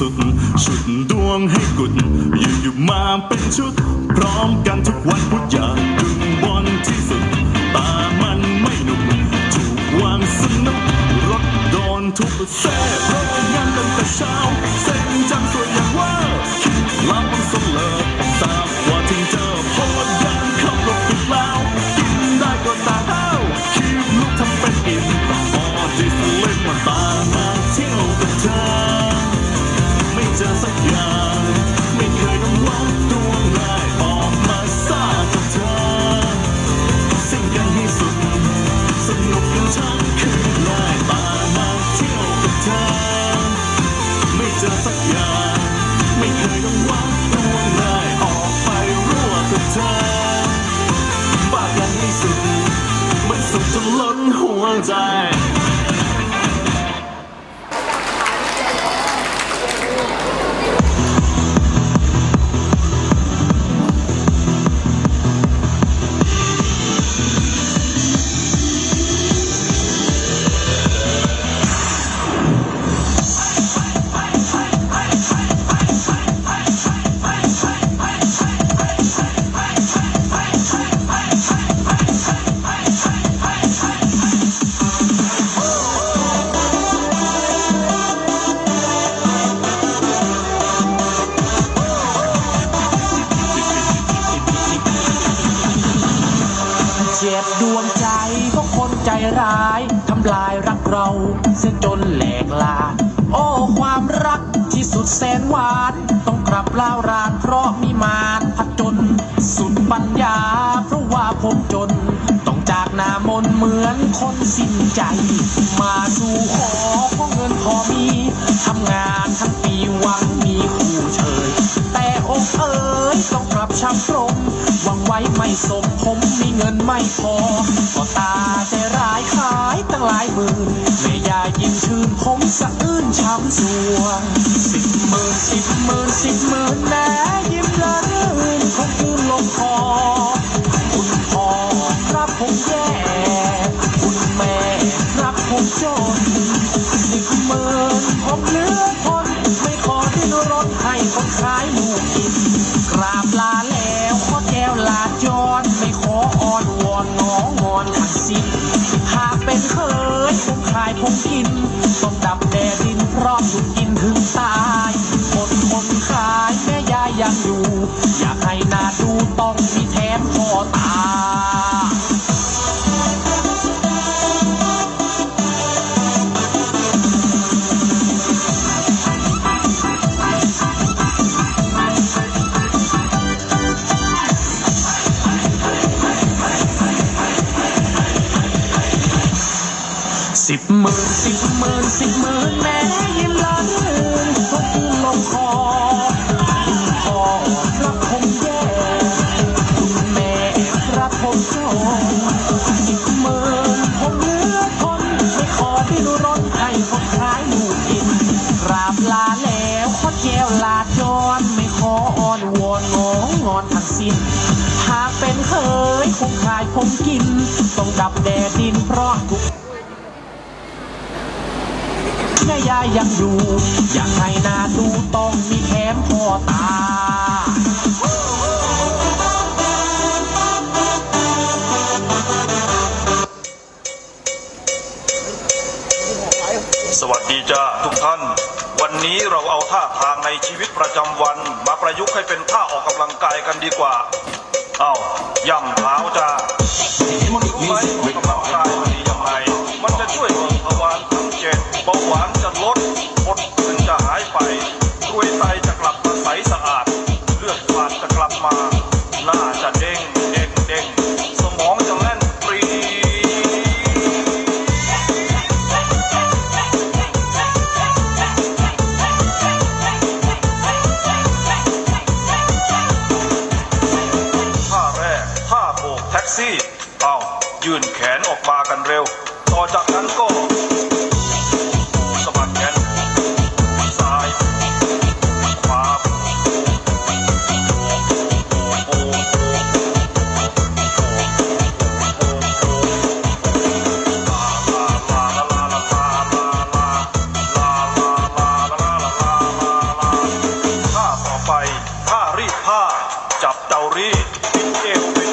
สุด ชุดดวงให้กุด อยู่อยู่มาเป็นชุด พร้อมกันทุกวันพุธอยาง หั เราเสียจนแหลกลา โอ้ความรักที่สุดแสนหวาน ต้องกลับลาวรานเพราะมีมารพัดจน สุดปัญญา เพราะว่าผมจน ต้องจากนามนเหมือนคนสิ้นใจ มาสู่ขอเพราะเงินพอมีทำงานทั้งปีหวังมีคู่เชยแต่อกเอ๋ยต้องกลับช้ำตรงหวังไว้ไม่สมผมมีเงินไม่พอก็ตาใจ สะอื้นช้ำสวงสิบหมื่นสิบหมื่นสิบหมื่นแน่ายผมกิน ต้องดับแดดดินเพราะถูกกินถึงตายคนคนขายแม่ยายยังอยู่ อยากให้ สิบหมื่นสิบหมื่นสิบหมื่นแม่ยิ้มละลื่นทุกคืนลงคอคุณพ่อรับผมแย่แม่รับผมจนสิบหมื่นผมเหลือทนไม่ขอดิ้นรนให้คนขายหมูกินกราบลาแล้วขอแก้วลาจรไม่ขออ้อนวอนงองอนทั้งสิ้นหากเป็นเคยคงขายผมกิน ต้องดับแดดดินเพราะทุก แม่ยายยังอยู่ อยากให้หนาดูต้องมีแถมพอตา สวัสดีจ้าทุกท่าน วันนี้เราเอาท่าทางในชีวิตประจำวัน มาประยุกต์ให้เป็นท่าออกกำลังกายกันดีกว่า เอาย่ำเท้าจ้า ซี่เอายื่นแขนออกมากันเร็ว ต่อจากนั้นก็สะบัดแขนซ้ายขวาโอ้โหท่าต่อไปท่ารีดผ้า จับเตารีดปิดเอวเป็น